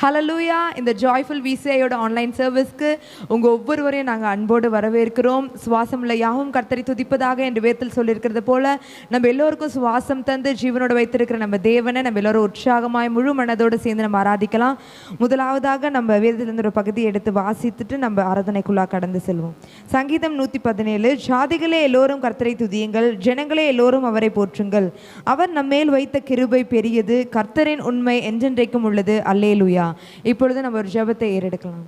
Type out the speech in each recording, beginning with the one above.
Hallelujah இந்த joyful விசிஐயோட online சர்வீஸ்க்கு உங்கள் ஒவ்வொருவரையும் நாங்கள் அன்போடு வரவேற்கிறோம். சுவாசமுள்ள யாவும் கர்த்தரை துதிப்பதாக என்று வேத்தில் சொல்லியிருக்கிறது போல நம்ம எல்லோருக்கும் சுவாசம் தந்து ஜீவனோட வைத்திருக்கிற நம்ம தேவனை நம்ம எல்லோரும் உற்சாகமாய் முழு மனதோடு சேர்ந்து நம்ம ஆராதிக்கலாம். முதலாவதாக நம்ம வேதத்திலிருந்து ஒரு பகுதியை எடுத்து வாசித்துட்டு நம்ம ஆராதனைக்குள்ளாக கடந்து செல்வோம். சங்கீதம் நூற்றி பதினேழு ஜாதிகளே எல்லோரும் கர்த்தரை துதியுங்கள் ஜனங்களே எல்லோரும் அவரை போற்றுங்கள். அவர் நம்மேல் வைத்த கிருபை பெரியது கர்த்தரின் உண்மை என்றென்றைக்கும் உள்ளது. அல்லேலுயா. இப்பொழுது நம்ம ஒரு ஜபத்தை ஏறெடுக்கலாம்.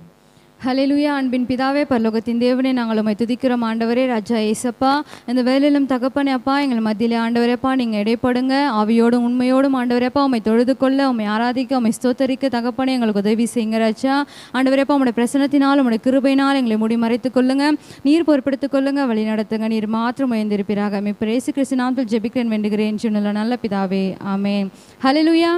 ஹலெலுயா அன்பின் பிதாவே பரலோகத்தின் தேவனே நாங்கள் உண்மை துதிக்கிறோம். ஆண்டவரே ராஜா ஏசப்பா இந்த வேலையிலும் தகப்பனே அப்பா எங்கள் மத்தியிலே ஆண்டவரேப்பா நீங்கள் இடைப்படுங்க. ஆவியோடும் உண்மையோடும் ஆண்டவரேப்பா உண்மை தொழுது கொள்ள உண்மை ஆராதிக்க உண்மை ஸ்தோத்தரிக்க தகப்பனே எங்களுக்கு உதவி செய்யுங்க ராஜா. ஆண்டவரேப்பா உம்முடைய பிரசனத்தினால் உங்களுடைய கிருபையினால் எங்களை முடி மறைத்து கொள்ளுங்க. நீர் பொறுப்படுத்திக் கொள்ளுங்க வழி நடத்துங்க. நீர் மாத்திரம் உயர்ந்திருப்பீராக. இப்போ இயேசு கிறிஸ்து நாமத்தில் ஜெபிக்கிறேன் வேண்டுகிறேன். என்று நல்ல பிதாவே ஆமே ஹலெலுயா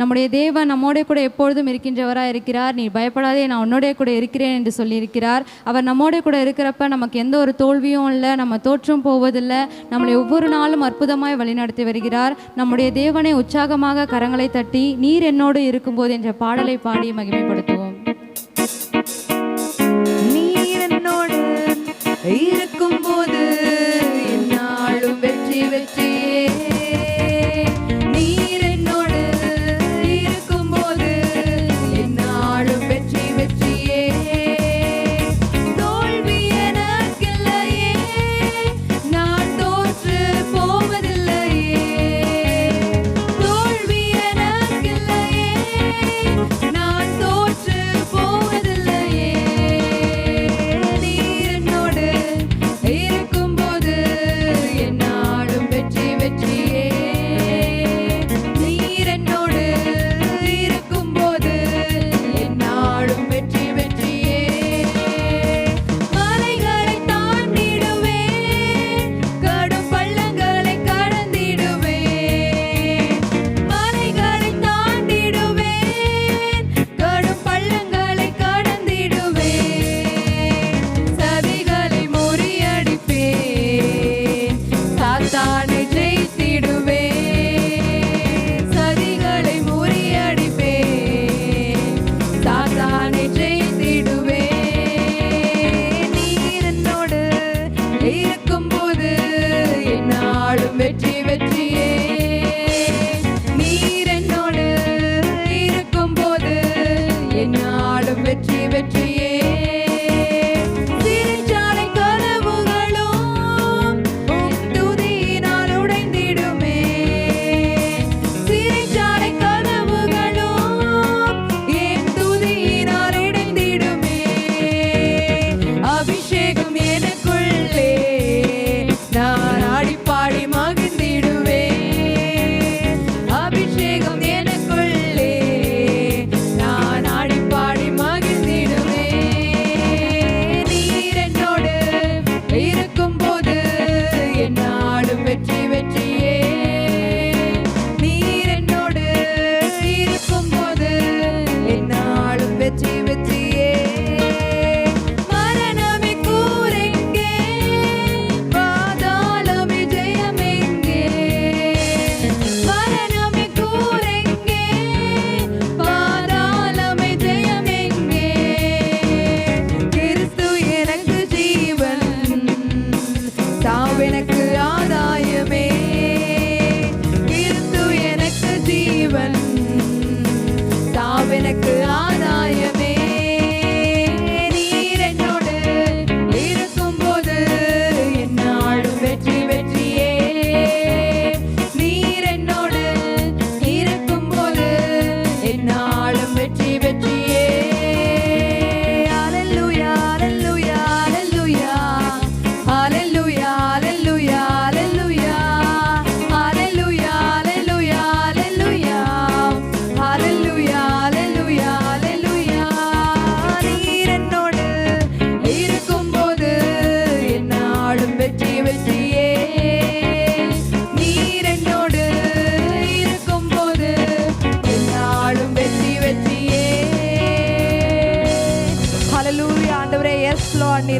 நம்முடைய தேவன் நம்மோடைய கூட எப்பொழுதும் இருக்கின்றவராக இருக்கிறார். நீ பயப்படாதே நான் உன்னோடைய கூட இருக்கிறேன் என்று சொல்லியிருக்கிறார். அவர் நம்மோடைய கூட இருக்கிறப்ப நமக்கு எந்த ஒரு தோல்வியும் இல்லை நம்ம தோற்றும் போவதில்லை. நம்மளை ஒவ்வொரு நாளும் அற்புதமாய் வழிநடத்தி வருகிறார். நம்முடைய தேவனை உற்சாகமாக கரங்களை தட்டி நீர் என்னோடு இருக்கும்போது என்ற பாடலை பாடி மகிமைப்படுத்துவோம். நீர் என்னோடு Vitti, Vitti.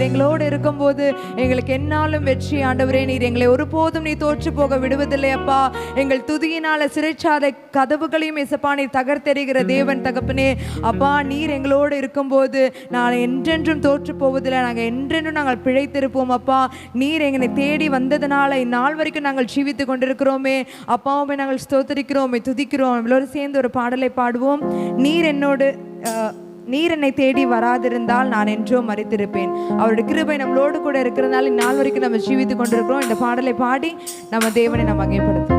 எங்களோடு இருக்கும்போது எங்களுக்கு என்னாலும் வெற்றி ஆண்டவரே நீர் எங்களை ஒருபோதும் நீ தோற்று போக விடுவதில்லை அப்பா. எங்கள் துதியினால சிறைச்சாலை கதவுகளையும் இசப்பா நீர் தகர்த்தெறிகிற தேவன் தகப்பனே. அப்பா நீர் எங்களோடு இருக்கும்போது நான் என்றென்றும் தோற்று போவதில்லை. நாங்கள் என்றென்றும் நாங்கள் பிழைத்திருப்போம் அப்பா. நீர் எங்களை தேடி வந்ததுனால இந்நாள் வரைக்கும் நாங்கள் ஜீவித்து கொண்டிருக்கிறோமே. அப்பாவுமே நாங்கள் ஸ்தோத்தரிக்கிறோமே துதிக்கிறோம். எல்லோரும் சேர்ந்து ஒரு பாடலை பாடுவோம். நீர் என்னோடு நீர் என்னை தேடி வராதிருந்தால் நான் என்றோ மறித்திருப்பேன். அவருடைய கிருபை நம்மளோடு கூட இருக்கிறதுனால இந்நாள் வரைக்கும் நம்ம ஜீவித்து கொண்டிருக்கிறோம். இந்த பாடலை பாடி நம்ம தேவனை நம்ம மகிமைப்படுத்தும்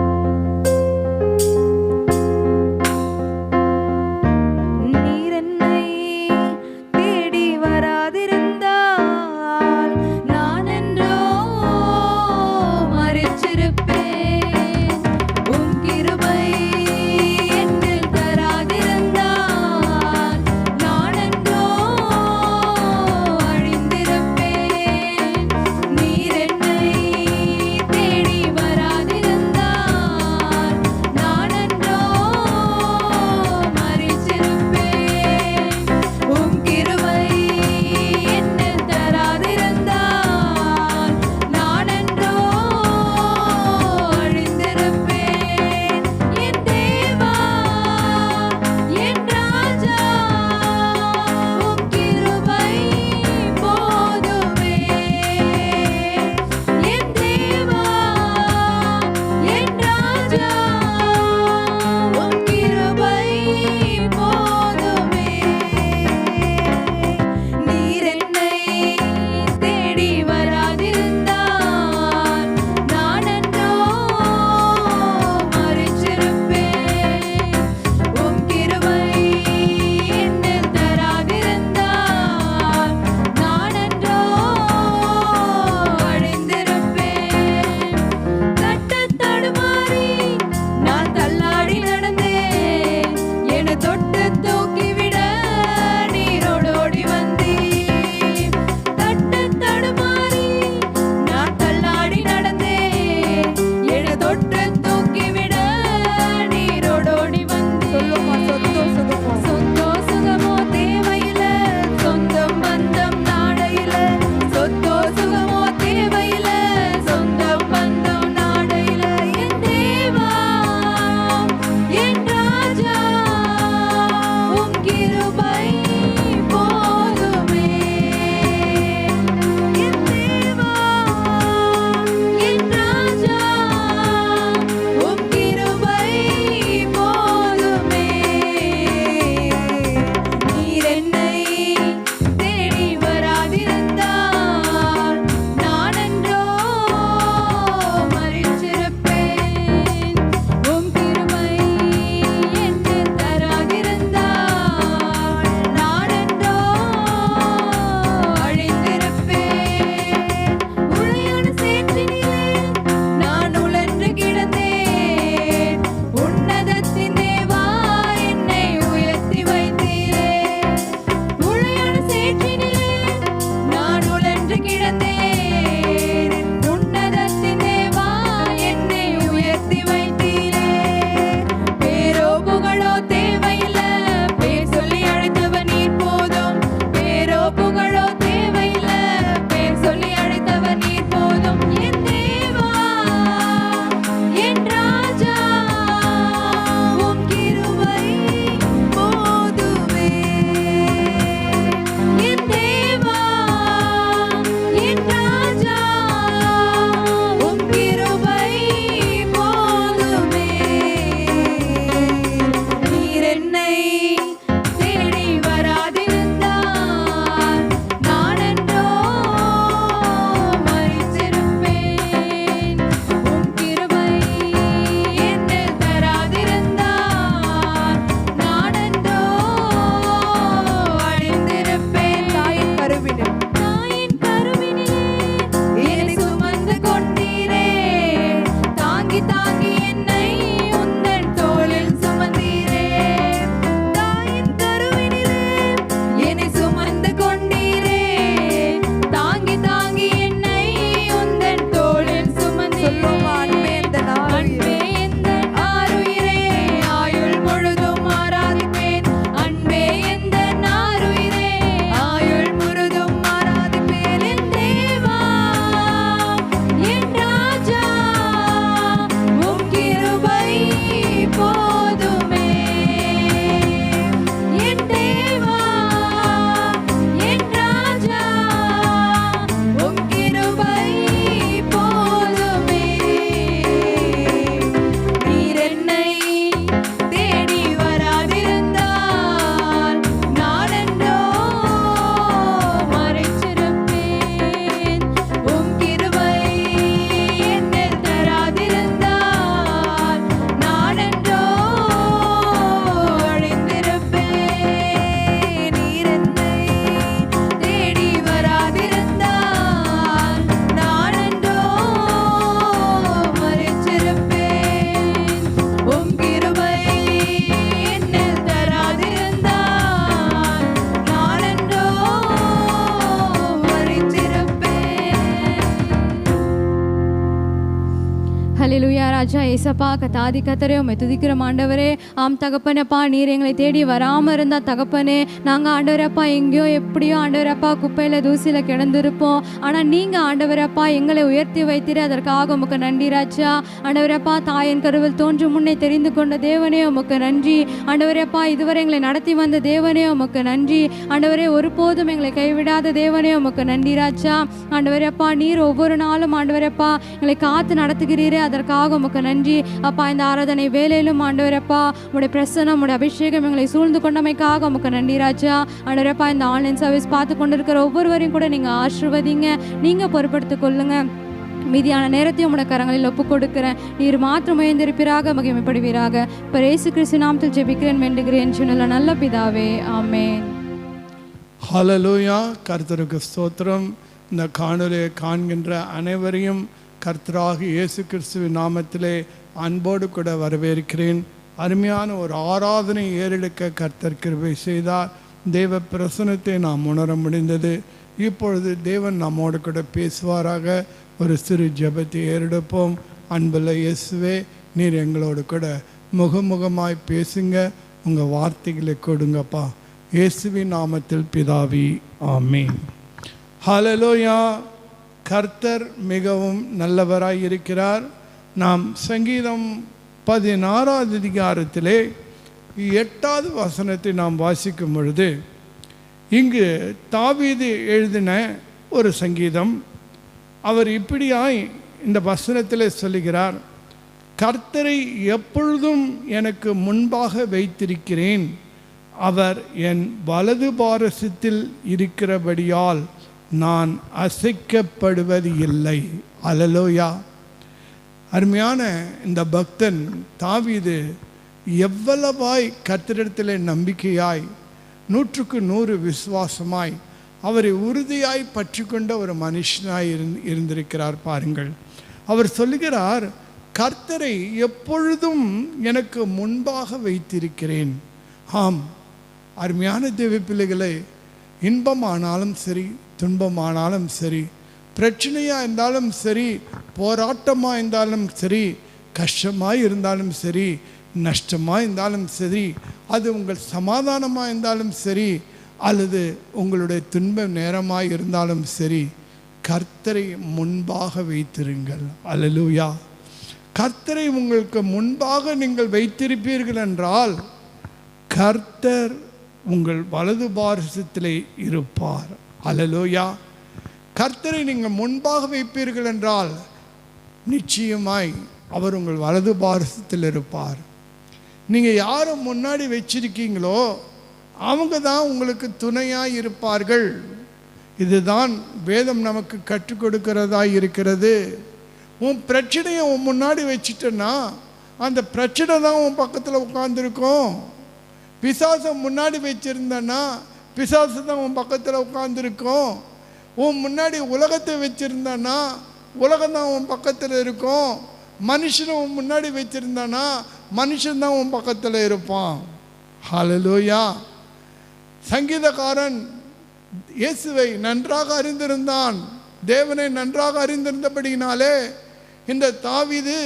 ஹலிலுயா ராஜா ஏசப்பா கத்தாதி கத்தரே உம்மை துதிக்கிற ஆண்டவரே ஆம் தகப்பனப்பா நீர் எங்களை தேடி வராமல் இருந்தால் தகப்பனே நாங்கள் ஆண்டவரப்பா எங்கேயோ எப்படியோ ஆண்டவரப்பா குப்பையில் தூசியில் கிடந்திருப்போம். ஆனால் நீங்கள் ஆண்டவரப்பா எங்களை உயர்த்தி வைத்திரு அதற்காக உமக்கு நன்றி ராஜா. ஆண்டவரப்பா தாயின் கருவில் தோன்றும் முன்னே தெரிந்து கொண்ட தேவனே உமக்கு நன்றி. ஆண்டவரப்பா இதுவரை எங்களை நடத்தி வந்த தேவனே உமக்கு நன்றி. ஆண்டவரே ஒருபோதும் எங்களை கைவிடாத தேவனே உமக்கு நன்றி ராஜா. ஆண்டவரப்பா நீர் ஒவ்வொரு நாளும் ஆண்டவரப்பா எங்களை காத்து நடத்துகிறீரே அதற்காக உமக்கு நன்றி. அப்பா இந்த ஆராதனை வேலையிலும் ஆண்டவரப்பா உடைய பிரசனம் உடைய அபிஷேகம் எங்களை சூழ்ந்து கொண்டமைக்காக உமக்கு நன்றி ராஜா. ஆண்டவரப்பா இந்த ஆன்லைன் சர்வீஸ் பார்த்து கொண்டிருக்கிற ஒவ்வொருவரையும் கூட நீங்கள் ஆசிர்வதிங்க. நீங்கள் பொறுப்படுத்திக் கொள்ளுங்க. மீதியான நேரத்தையும் உடைய கரங்களில் ஒப்புக் கொடுக்கிறேன். நீர் மாற்றம் உயர்ந்திருப்பீராக மகிமைப்படுவீராக. இப்போ இயேசு கிறிஸ்து நாமத்தில் ஜெபிக்கிறேன் வேண்டுகிறேன் சொன்னல நல்ல பிதாவே ஆமென். ஹலலூயா கர்த்தருக்கு ஸ்தோத்திரம். இந்த காணொலியை காண்கின்ற அனைவரையும் கர்த்தராக இயேசு கிறிஸ்துவின் நாமத்திலே அன்போடு கூட வரவேற்கிறேன். அருமையான ஒரு ஆராதனை ஏறெடுக்க கர்த்தர் கிருபை செய்தார். தேவ பிரசனத்தை நாம் உணர முடிந்தது. இப்பொழுது தேவன் நம்மோடு கூட பேசுவாராக. ஒரு சிறு ஜபத்தை ஏறெடுப்போம். அன்புள்ள இயேசுவே நீர் எங்களோடு கூட முகமுகமாய் பேசுங்க. உங்கள் வார்த்தைகளை கொடுங்கப்பா. இயேசுவின் நாமத்தில் பிதாவி ஆமீன். ஹலலோயா கர்த்தர் மிகவும் நல்லவராய் இருக்கிறார். நாம் சங்கீதம் பதினாறாவது அதிகாரத்திலே எட்டாவது வசனத்தை நாம் வாசிக்கும் பொழுது இங்கு தாவீது எழுதின ஒரு சங்கீதம். அவர் இப்படியாய் இந்த வசனத்தில் சொல்லுகிறார் கர்த்தரை எப்பொழுதும் எனக்கு முன்பாக வைத்திருக்கிறேன். அவர் என் வலது பாரசத்தில் இருக்கிறபடியால் நான் அசைக்கப்படுவது இல்லை. அலலோயா அருமையான இந்த பக்தன் தாவிது எவ்வளவாய் கர்த்தரிடத்தில் நம்பிக்கையாய் நூற்றுக்கு நூறு விசுவாசமாய் அவரை உறுதியாய் பற்றி கொண்ட ஒரு மனுஷனாய் இருந் இருந்திருக்கிறார் பாருங்கள். அவர் சொல்லுகிறார் கர்த்தரை எப்பொழுதும் எனக்கு முன்பாக வைத்திருக்கிறேன். ஆம். அருமையான தேவ பிள்ளைகளை இன்பமானாலும் சரி துன்பமானாலும் சரி பிரச்சனையாக இருந்தாலும் சரி போராட்டமாக இருந்தாலும் சரி கஷ்டமாக இருந்தாலும் சரி நஷ்டமாக இருந்தாலும் சரி அது உங்கள் சமாதானமாக இருந்தாலும் சரி அல்லது உங்களுடைய துன்ப நேரமாக இருந்தாலும் சரி கர்த்தரை முன்பாக வைத்திருங்கள். அல்லலூயா. கர்த்தரை உங்களுக்கு முன்பாக நீங்கள் வைத்திருப்பீர்கள் என்றால் கர்த்தர் உங்கள் வலது பாரசத்திலே இருப்பார். அலலோயா கர்த்தரை நீங்கள் முன்பாக வைப்பீர்கள் என்றால் நிச்சயமாய் அவர் உங்கள் வலது பாரசத்தில் இருப்பார். நீங்கள் யாரை முன்னாடி வச்சிருக்கீங்களோ அவங்க தான் உங்களுக்கு துணையாக இருப்பார்கள். இதுதான் வேதம் நமக்கு கற்றுக் கொடுக்கிறதா இருக்கிறது. உன் பிரச்சனையை உன் முன்னாடி வச்சிட்டேன்னா அந்த பிரச்சனை தான் உன் பக்கத்தில் உட்காந்துருக்கும் பிசாசம் முன்னாடி வச்சிருந்தேன்னா பிசாசு தான் உன் பக்கத்தில் உட்காந்துருக்கும் உன் முன்னாடி உலகத்தை வச்சுருந்தேன்னா உலகம் தான் உன் பக்கத்தில் இருக்கும். மனுஷனை உன் முன்னாடி வச்சிருந்தானா மனுஷன் தான் உன் பக்கத்தில் இருப்பான். ஹalleluya சங்கீதக்காரன் இயேசுவை நன்றாக அறிந்திருந்தான். தேவனை நன்றாக அறிந்திருந்தபடினாலே இந்த தாவிது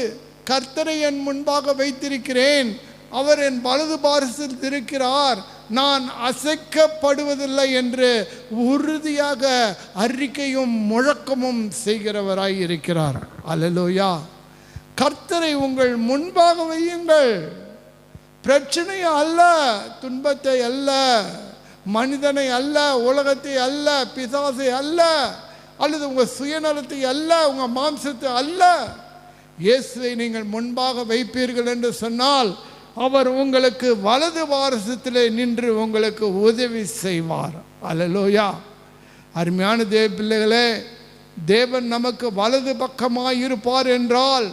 கர்த்தரை என் முன்பாக வைத்திருக்கிறேன். அவர் என் வலது பாரசில் இருக்கிறார். நான் அசைக்கப்படுவதில்லை என்று உறுதியாக அறிக்கையும் முழக்கமும் செய்கிறவராய் இருக்கிறார். அலலோயா கர்த்தரை உங்கள் முன்பாக வையுங்கள். பிரச்சனை அல்ல துன்பத்தை அல்ல மனிதனை அல்ல உலகத்தை அல்ல பிசாசை அல்ல அல்லது உங்கள் சுயநலத்தை அல்ல உங்கள் மாம்சத்தை அல்ல. இயேசுவை நீங்கள் முன்பாக வைப்பீர்கள் என்று சொன்னால் அவர் உங்களுக்கு வலது வாரசத்தில் நின்று உங்களுக்கு உதவி செய்வார். அலலோயா அருமையான தேவ பிள்ளைகளே தேவன் நமக்கு வலது பக்கமாக இருப்பார் என்றால்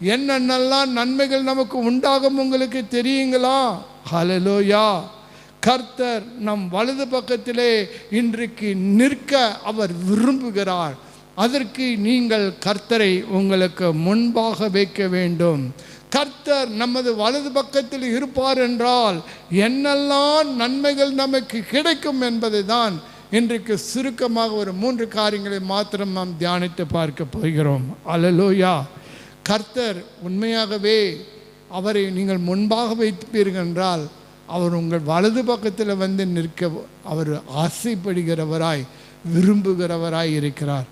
என்னென்னலாம் நன்மைகள் நமக்கு உண்டாகும் உங்களுக்கு தெரியுங்களா? ஹலலோயா கர்த்தர் நம் வலது பக்கத்திலே இன்றைக்கு நிற்க அவர் விரும்புகிறார். அதற்கு நீங்கள் கர்த்தரை உங்களுக்கு முன்பாக வைக்க வேண்டும். கர்த்தர் நமது வலது பக்கத்தில் இருப்பார் என்றால் என்னெல்லாம் நன்மைகள் நமக்கு கிடைக்கும் என்பதை தான் இன்றைக்கு சுருக்கமாக ஒரு மூன்று காரியங்களை மாத்திரம் நாம் தியானித்து பார்க்க போகிறோம். அலலோயா கர்த்தர் உண்மையாகவே அவரை நீங்கள் முன்பாக வைப்பீர்கள் என்றால் அவர் உங்கள் வலது பக்கத்தில் வந்து நிற்க அவர் ஆசைப்படுகிறவராய் விரும்புகிறவராய் இருக்கிறார்.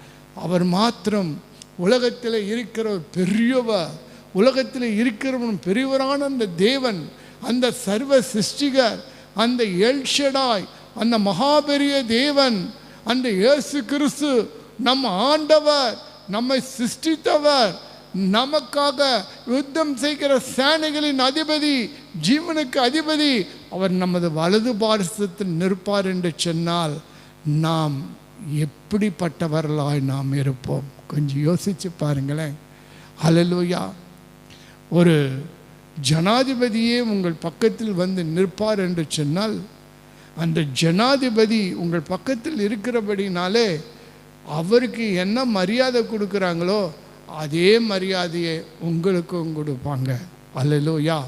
அவர் மாத்திரம் உலகத்தில் இருக்கிற பெரியவர் உலகத்தில் இருக்கிறவன் பெரியவரான அந்த தேவன் அந்த சர்வ சிருஷ்டிகர் அந்த எல்ஷடாய் அந்த மகாபெரிய தேவன் அந்த இயேசு கிறிஸ்து நம் ஆண்டவர் நம்மை சிருஷ்டித்தவர் நமக்காக யுத்தம் செய்கிற சேனைகளின் அதிபதி ஜீவனுக்கு அதிபதி அவர் நமது வலது பாரசத்தில் நிற்பார் என்று சொன்னால் நாம் எப்படிப்பட்டவர்களாய் நாம் இருப்போம்? கொஞ்சம் யோசிச்சு பாருங்களேன். ஹalleluya ஒரு ஜனாதிபதியே உங்கள் பக்கத்தில் வந்து நிற்பார் என்று சொன்னால் அந்த ஜனாதிபதி உங்கள் பக்கத்தில் இருக்கிறபடினாலே அவருக்கு என்ன மரியாதை கொடுக்குறாங்களோ அதே மரியாதையை உங்களுக்கும் கொடுப்பாங்க. அல்லலோயா.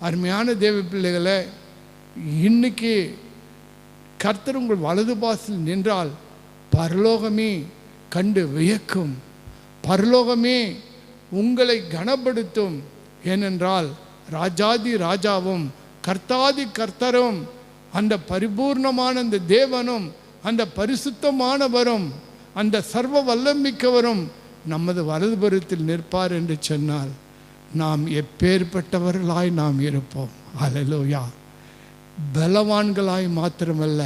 அருமையான தேவ பிள்ளைகளை இன்னைக்கு கர்த்தர் உங்கள் வலது பாசில் நின்றால் பரலோகமே கண்டு வியக்கும். பரலோகமே உங்களை கனப்படுத்தும். ஏனென்றால் ராஜாதி ராஜாவும் கர்த்தாதி கர்த்தரும் அந்த பரிபூர்ணமான அந்த தேவனும் அந்த பரிசுத்தமானவரும் அந்த சர்வ வல்லமிக்கவரும் நமது வலதுபுறத்தில் நிற்பார் என்று சொன்னால் நாம் எப்பேற்பட்டவர்களாய் நாம் இருப்போம். அலலோயா பலவான்களாய் மாத்திரமல்ல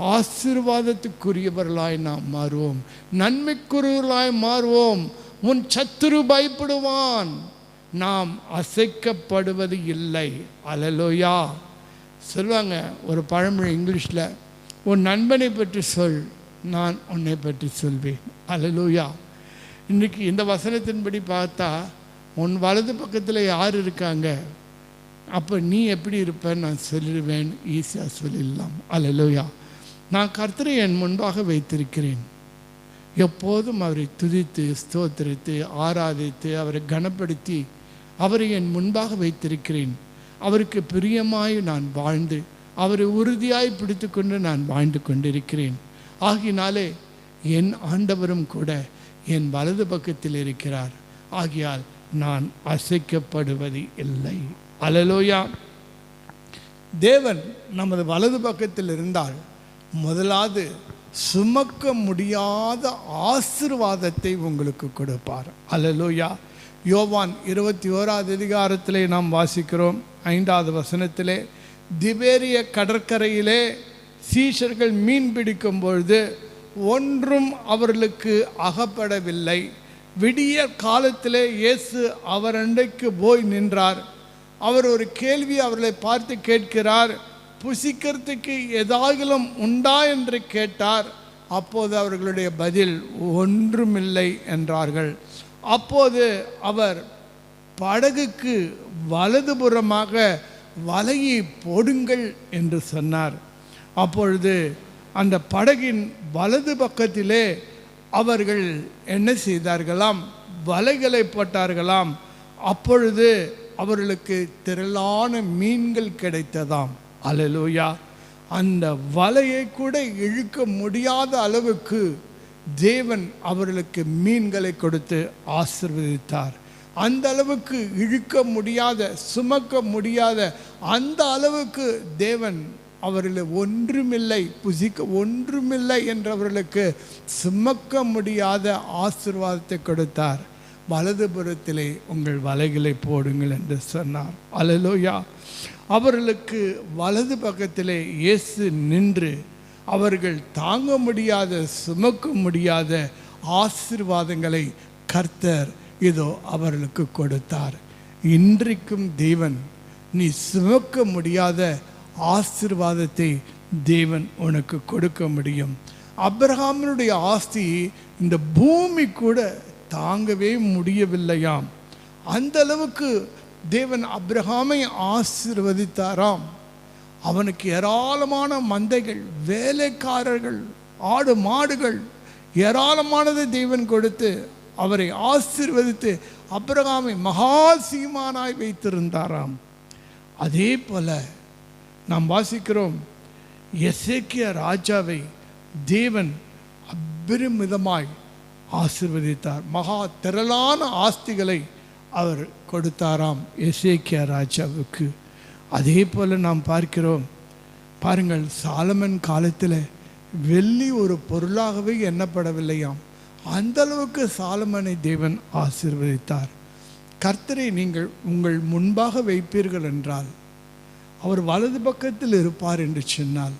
ஆசீர்வாதத்துக்குரியவர்களாய் நாம் மாறுவோம். நன்மைக்குரியவர்களாய் மாறுவோம். உன் சத்துரு பயப்படுவான். நாம் அசைக்கப்படுவது இல்லை. அலலோயா சொல்லுவாங்க ஒரு பழமொழி இங்கிலீஷில் உன் நண்பனை பற்றி சொல் நான் உன்னை பற்றி சொல்வேன். அலலூயா இன்றைக்கி இந்த வசனத்தின்படி பார்த்தா உன் வலது பக்கத்தில் யார் இருக்காங்க? அப்போ நீ எப்படி இருப்பேன்னு நான் சொல்லிடுவேன் ஈஸியாக சொல்லிடலாம். அலலோயா நான் கர்த்தரை என் முன்பாக வைத்திருக்கிறேன். எப்போதும் அவரை துதித்து ஸ்தோத்திரித்து ஆராதித்து அவரை கனப்படுத்தி அவரை என் முன்பாக வைத்திருக்கிறேன். அவருக்கு பிரியமாய் நான் வாழ்ந்து அவரை உறுதியாய் பிடித்துக்கொண்டு நான் வாழ்ந்து கொண்டிருக்கிறேன். ஆகினாலே என் ஆண்டவரும் கூட என் வலது பக்கத்தில் இருக்கிறார். ஆகியால் நான் அசைக்கப்படுவது இல்லை. அலலோயா தேவன் நமது வலது பக்கத்தில் இருந்தால் முதலாவது சுமக்க முடியாத ஆசிர்வாதத்தை உங்களுக்கு கொடுப்பார். அலலூயா யோவான் இருபத்தி ஓராவது அதிகாரத்திலே நாம் வாசிக்கிறோம். ஐந்தாவது வசனத்திலே திபேரிய கடற்கரையிலே சீஷர்கள் மீன் பிடிக்கும் பொழுது ஒன்றும் அவர்களுக்கு அகப்படவில்லை. விடிய காலத்திலே இயேசு அவர் அன்றைக்கு போய் நின்றார். அவர் ஒரு கேள்வி அவர்களை பார்த்து கேட்கிறார். புசிக்கிறதுக்கு ஏதாகிலும் உண்டா என்று கேட்டார். அப்போது அவர்களுடைய பதில் ஒன்றுமில்லை என்றார்கள். அப்போது அவர் படகுக்கு வலதுபுறமாக வலையை போடுங்கள் என்று சொன்னார். அப்பொழுது அந்த படகின் வலது பக்கத்திலே அவர்கள் என்ன செய்தார்களாம்? வலைகளை போட்டார்களாம். அப்பொழுது அவர்களுக்கு திரளான மீன்கள் கிடைத்ததாம். அலலூயா அந்த வலையை கூட இழுக்க முடியாத அளவுக்கு தேவன் அவர்களுக்கு மீன்களை கொடுத்து ஆசிர்வதித்தார். அந்த அளவுக்கு இழுக்க முடியாத சுமக்க முடியாத அந்த அளவுக்கு தேவன் அவர்களை ஒன்றுமில்லை புசிக்க ஒன்றுமில்லை என்றவர்களுக்கு சுமக்க முடியாத ஆசிர்வாதத்தை கொடுத்தார். வலதுபுறத்திலே உங்கள் வலைகளை போடுங்கள் என்று சொன்னார். அலலோயா அவர்களுக்கு வலது பக்கத்திலே இயேசு நின்று அவர்கள் தாங்க முடியாத சுமக்க முடியாத ஆசிர்வாதங்களை கர்த்தர் இதோ அவர்களுக்கு கொடுத்தார். இன்றைக்கும் தேவன் நீ சுமக்க முடியாத ஆசிர்வாதத்தை தேவன் உனக்கு கொடுக்க முடியும். அப்ரஹாமனுடைய ஆஸ்தி இந்த பூமி கூட தாங்கவே முடியவில்லையாம். அந்த அளவுக்கு தேவன் அப்ரஹாமை ஆசிர்வதித்தாராம். அவனுக்கு ஏராளமான மந்தைகள் வேலைக்காரர்கள் ஆடு மாடுகள் ஏராளமானதை தேவன் கொடுத்து அவரை ஆசிர்வதித்து அப்ரஹாமை மகா சீமானாய் வைத்திருந்தாராம். அதே போல நாம் வாசிக்கிறோம் எசேக்கிய ராஜாவை தேவன் அபரிமிதமாய் ஆசிர்வதித்தார். மகா திரளான ஆஸ்திகளை அவர் கொடுத்தாராம் எசேக்கியா ராஜாவுக்கு. அதே போல் நாம் பார்க்கிறோம் பாருங்கள் சாலமன் காலத்தில் வெள்ளி ஒரு பொருளாகவே எண்ணப்படவில்லையாம். அந்தளவுக்கு சாலமனை தேவன் ஆசிர்வதித்தார். கர்த்தரை நீங்கள் உங்கள் முன்பாக வைப்பீர்கள் என்றால் அவர் வலது பக்கத்தில் இருப்பார் என்று சொன்னால்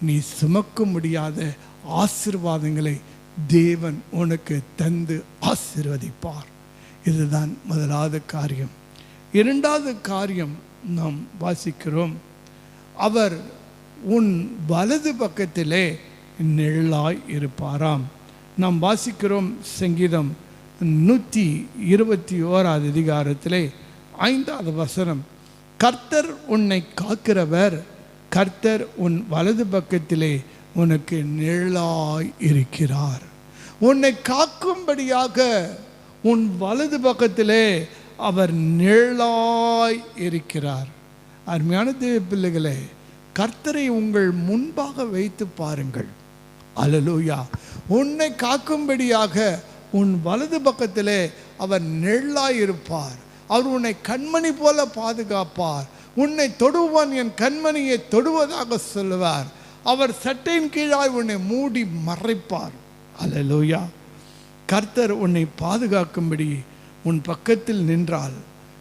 நீ சுமக்க முடியாத ஆசீர்வாதங்களை தேவன் உனக்கு தந்து ஆசிர்வதிப்பார். இதுதான் முதலாவது காரியம். இரண்டாவது காரியம் நாம் வாசிக்கிறோம். அவர் உன் வலது பக்கத்திலே நிழலாய் இருப்பாராம். நாம் வாசிக்கிறோம் சங்கீதம் நூற்றி இருபத்தி ஓராவது அதிகாரத்திலே ஐந்தாவது வசனம். கர்த்தர் உன்னை காக்கிறவர் கர்த்தர் உன் வலது பக்கத்திலே உனக்கு நிழலாய் இருக்கிறார். உன்னை காக்கும்படியாக உன் வலது பக்கத்திலே அவர் நிழலாய் இருக்கிறார். அருமையான தேவ பிள்ளைகளே கர்த்தரை உங்கள் முன்பாக வைத்து பாருங்கள். அலலூயா. உன்னை காக்கும்படியாக உன் வலது பக்கத்திலே அவர் நிழலாய் இருப்பார். அவர் உன்னை கண்மணி போல பாதுகாப்பார். உன்னை தொடுவான் என் கண்மணியை தொடுவதாக சொல்லுவார். அவர் சட்டையின் கீழாய் உன்னை மூடி மறைப்பார். அலலூயா. கர்த்தர் உன்னை பாதுகாக்கும்படி உன் பக்கத்தில் நின்றால்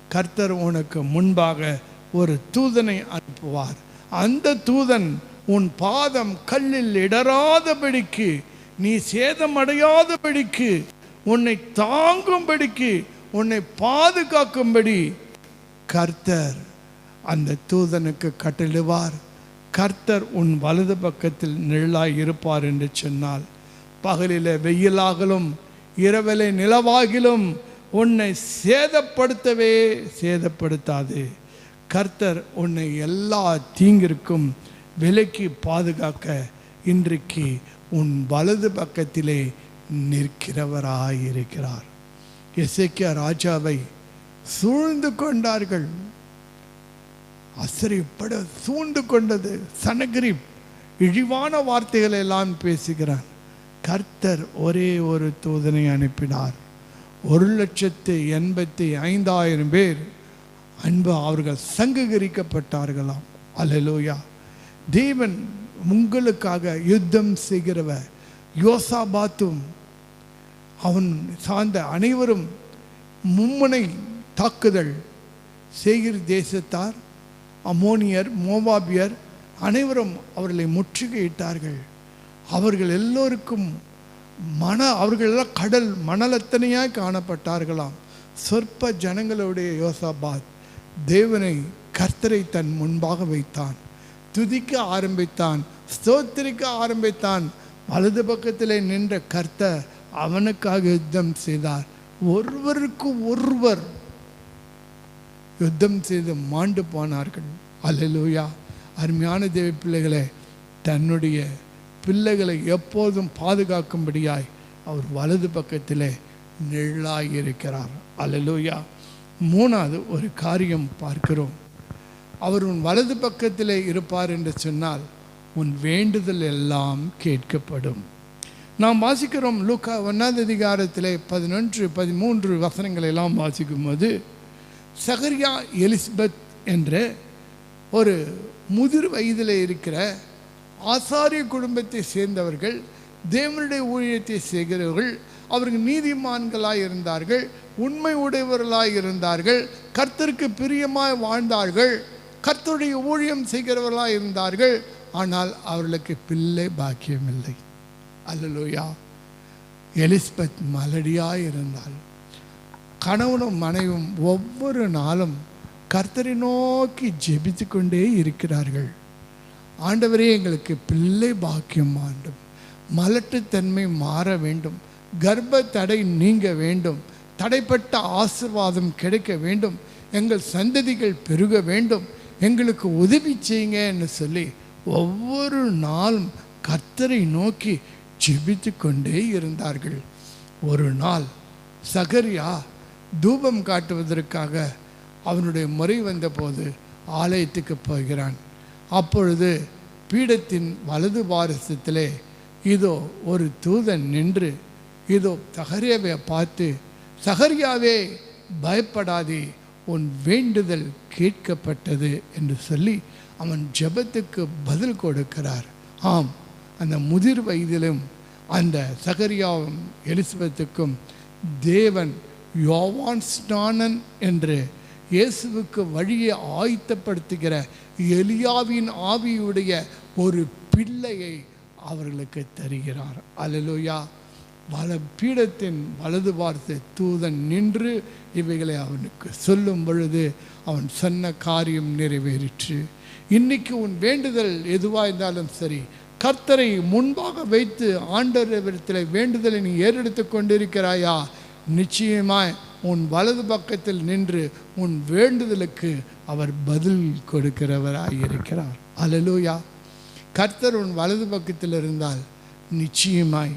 கர்த்தர் உனக்கு முன்பாக ஒரு தூதனை அனுப்புவார். அந்த தூதன் உன் பாதம் கல்லில் இடராதபடிக்கு நீ சேதமடையாதபடிக்கு உன்னை தாங்கும்படிக்கு உன்னை பாதுகாக்கும்படி கர்த்தர் அந்த தூதனுக்கு கட்டளிடுவார் கர்த்தர் உன் வலது பக்கத்தில் நிழலாய் இருப்பார் என்று சொன்னால் பகலில் வெயிலாகலும் இரவலை நிலவாகிலும் உன்னை சேதப்படுத்தவே சேதப்படுத்தாது. கர்த்தர் உன்னை எல்லா தீங்கிற்கும் விலக்கி பாதுகாக்க இன்றைக்கு உன் வலது பக்கத்திலே நிற்கிறவராயிருக்கிறார். எசேக்கியா ராஜாவை சூழ்ந்து கொண்டார்கள். அசரிப்பட சூழ்ந்து கொண்டது. சனகிரி இழிவான வார்த்தைகளை எல்லாம் பேசுகிறான். கர்த்தர் ஒரே ஒரு தூதனை அனுப்பினார். ஒரு லட்சத்து எண்பத்தி ஐந்தாயிரம் பேர் அன்பு அவர்கள் சங்ககரிக்கப்பட்டார்களாம். அல்லேலூயா. தேவன் உங்களுக்காக யுத்தம் செய்கிறவர். யோசாபாத்தும் அவன் சார்ந்த அனைவரும் மும்முனை தாக்குதல் செய்கிற தேசத்தார் அமோனியர் மோவாபியர் அனைவரும் அவர்களை முற்றுகையிட்டார்கள். அவர்கள் எல்லோருக்கும் மன அவர்கள் எல்லாம் கடல் மணலத்தனையாய் காணப்பட்டார்களாம். சொற்ப ஜனங்களுடைய யோசாபாத் தேவனை கர்த்தரை தன் முன்பாக வைத்தான். துதிக்க ஆரம்பித்தான் ஸ்தோத்திரிக்க ஆரம்பித்தான். வலது பக்கத்திலே நின்ற கர்த்தர் அவனுக்காக யுத்தம் செய்தார். ஒருவருக்கு ஒருவர் யுத்தம் செய்து மாண்டு போனார்கள். அல்லேலூயா. அருமையான தேவி பிள்ளைகளை தன்னுடைய பிள்ளைகளை எப்போதும் பாதுகாக்கும்படியாய் அவர் வலது பக்கத்திலே நிழலாய் அலலூயா மூணாவது ஒரு காரியம் பார்க்கிறோம். அவர் உன் வலது பக்கத்திலே இருப்பார் என்று சொன்னால் உன் வேண்டுதல் எல்லாம் கேட்கப்படும். நாம் வாசிக்கிறோம் லூக்கா ஒன்றாவது அதிகாரத்திலே பதினொன்று பதிமூன்று வசனங்களை எல்லாம் வாசிக்கும்போது சகரியா எலிசபெத் என்ற ஒரு முதிர் வயதில் இருக்கிற ஆசாரிய குடும்பத்தை சேர்ந்தவர்கள் தேவனுடைய ஊழியத்தை செய்கிறவர்கள் அவர்கள் நீதிமான்களாய் இருந்தார்கள் உண்மை உடையவர்களாய் இருந்தார்கள் கர்த்தருக்கு பிரியமாய் வாழ்ந்தார்கள் கர்த்தருடைய ஊழியம் செய்கிறவர்களாய் இருந்தார்கள் ஆனால் அவர்களுக்கு பிள்ளை பாக்கியம் இல்லை அல்லலோயா. எலிஸ்பத் மலடியாய் இருந்தாள். கணவனும் மனைவும் ஒவ்வொரு நாளும் கர்த்தரை நோக்கி ஜெபித்து கொண்டே இருக்கிறார்கள். ஆண்டவரே எங்களுக்கு பிள்ளை பாக்கியம் ஆண்டும் மலட்டுத்தன்மை மாற வேண்டும். கர்ப்ப தடை நீங்க வேண்டும். தடைப்பட்ட ஆசிர்வாதம் கிடைக்க வேண்டும். எங்கள் சந்ததிகள் பெருக வேண்டும். எங்களுக்கு உதவி செய்யுங்கன்னு சொல்லி ஒவ்வொரு நாளும் கர்த்தரை நோக்கி ஜெபித்து கொண்டே இருந்தார்கள். ஒரு நாள் சகரியா தூபம் காட்டுவதற்காக அவனுடைய முறை வந்தபோது ஆலயத்துக்கு போகிறான். அப்பொழுது பீடத்தின் வலது பாரசத்திலே இதோ ஒரு தூதன் நின்று இதோ சகரியாவை பார்த்து சகரியாவே பயப்படாதே உன் வேண்டுதல் கேட்கப்பட்டது என்று சொல்லி அவன் ஜெபத்துக்கு பதில் கொடுக்கிறார். ஆம் அந்த முதிர் வயதிலும் அந்த சகரியாவும் எலிசபெத்துக்கும் தேவன் யோவான் ஸ்நானன் என்று இயேசுவுக்கு வழியை ஆயத்தப்படுத்துகிற எலியாவின் ஆவியுடைய ஒரு பிள்ளையை அவர்களுக்கு தருகிறார். அலலுயா வல பீடத்தின் வலது பார்த்து தூதன் நின்று இவைகளை அவனுக்கு சொல்லும் பொழுது அவன் சொன்ன காரியம் நிறைவேறிற்று. இன்னைக்கு உன் வேண்டுதல் எதுவாக இருந்தாலும் சரி கர்த்தரை முன்பாக வைத்து ஆண்டவரிடத்தில் வேண்டுதலை நீ ஏறெடுத்து கொண்டிருக்கிறாயா? நிச்சயமாய் உன் வலது பக்கத்தில் நின்று உன் வேண்டுதலுக்கு அவர் பதில் கொடுக்கிறவராய் இருக்கிறார் அலலூயா கர்த்தர் உன் வலது பக்கத்தில் இருந்தால் நிச்சயமாய்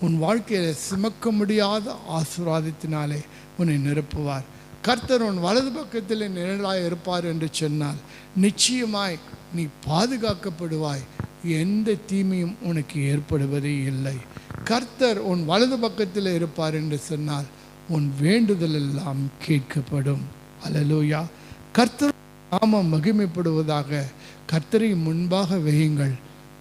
உன் வாழ்க்கையில் சுமக்க முடியாத ஆசீர்வாதத்தினாலே உன்னை நிரப்புவார். கர்த்தர் உன் வலது பக்கத்தில் நிழலாய் இருப்பார் என்று சொன்னால் நிச்சயமாய் நீ பாதுகாக்கப்படுவாய். எந்த தீமையும் உனக்கு ஏற்படுவதே இல்லை. கர்த்தர் உன் வலது பக்கத்தில் இருப்பார் என்று சொன்னால் உன் வேண்டுதல் எல்லாம் கேட்கப்படும். அலலூயா கர்த்தர் நாமம் மகிமைப்படுவதாக கர்த்தரை முன்பாக வையுங்கள்.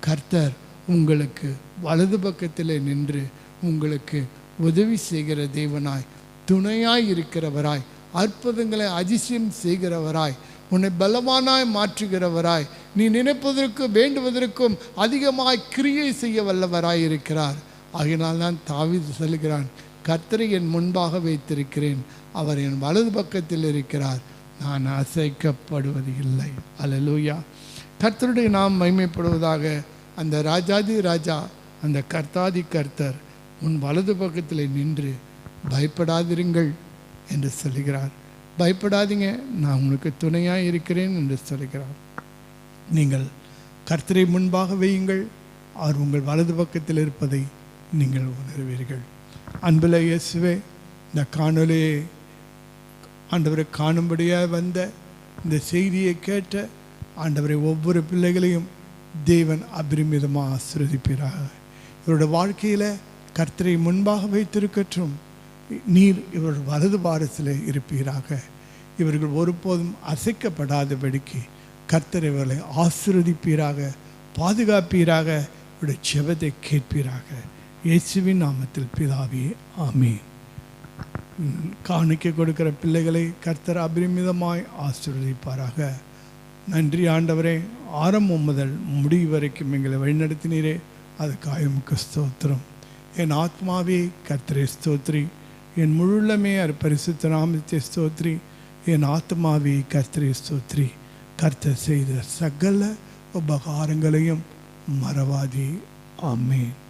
கர்த்தர் உங்களுக்கு வலது பக்கத்தில் நின்று உங்களுக்கு உதவி செய்கிற தேவனாய் துணையாய் இருக்கிறவராய் அற்புதங்களை அதிசயம் செய்கிறவராய் உன்னை பலவானாய் மாற்றுகிறவராய் நீ நினைப்பதற்கும் வேண்டுவதற்கும் அதிகமாய் கிரியை செய்ய வல்லவராய் இருக்கிறார். ஆகினால் தான் தாவீது சொல்கிறான் கர்த்தரை என் முன்பாக வைத்திருக்கிறேன் அவர் என் வலது பக்கத்தில் இருக்கிறார். நான் அசைக்கப்படுவது இல்லை. அலலூயா கர்த்தருடைய நாம் மைமைப்படுவதாக அந்த ராஜாதி ராஜா அந்த கர்த்தாதி கர்த்தர் உன் வலது பக்கத்தில் நின்று பயப்படாதிருங்கள் என்று சொல்கிறார் பயப்படாதீங்க நான் உங்களுக்கு துணையாக இருக்கிறேன் என்று சொல்கிறார் நீங்கள் கர்த்தரை முன்பாக வையுங்கள் அவர் உங்கள் வலது பக்கத்தில் இருப்பதை நீங்கள் உணர்வீர்கள். அன்பில் இயேசுவே இந்த காணொலியை ஆண்டவரை காணும்படியாக வந்த இந்த செய்தியை கேட்ட ஆண்டவரை ஒவ்வொரு பிள்ளைகளையும் தேவன் அபரிமிதமாக ஆசிர்வதிப்பீராக. இவரோட வாழ்க்கையில் கர்த்தரை முன்பாக வைத்திருக்கற்றும் நீர் இவர் வலது பாரத்தில் இருப்பீராக. இவர்கள் ஒருபோதும் அசைக்கப்படாதபடிக்கு கர்த்தர் இவர்களை ஆசிர்வதிப்பீராக பாதுகாப்பீராக இவருடைய ஜெபத்தை கேட்பீராக. இயேசுவின் நாமத்தில் பிதாவே ஆமே காணிக்க கொடுக்கிற பிள்ளைகளை கர்த்தர் அபரிமிதமாய் ஆசீர்வதிப்பாராக. நன்றி ஆண்டவரே. ஆரம்பம் முதல் முடிவு வரைக்கும் எங்களை வழிநடத்தினீரே. அது காயமுக்கு ஸ்தோத்திரம். என் ஆத்மாவே கத்திரை ஸ்தோத்ரி. என் முழுள்ளமே அர் பரிசுத்த நாமத்தை ஸ்தோத்ரி. என் ஆத்மாவே கத்திரை ஸ்தோத்ரி. கர்த்தர் செய்த சகல உபகாரங்களையும் மறவாதே. ஆமேன்.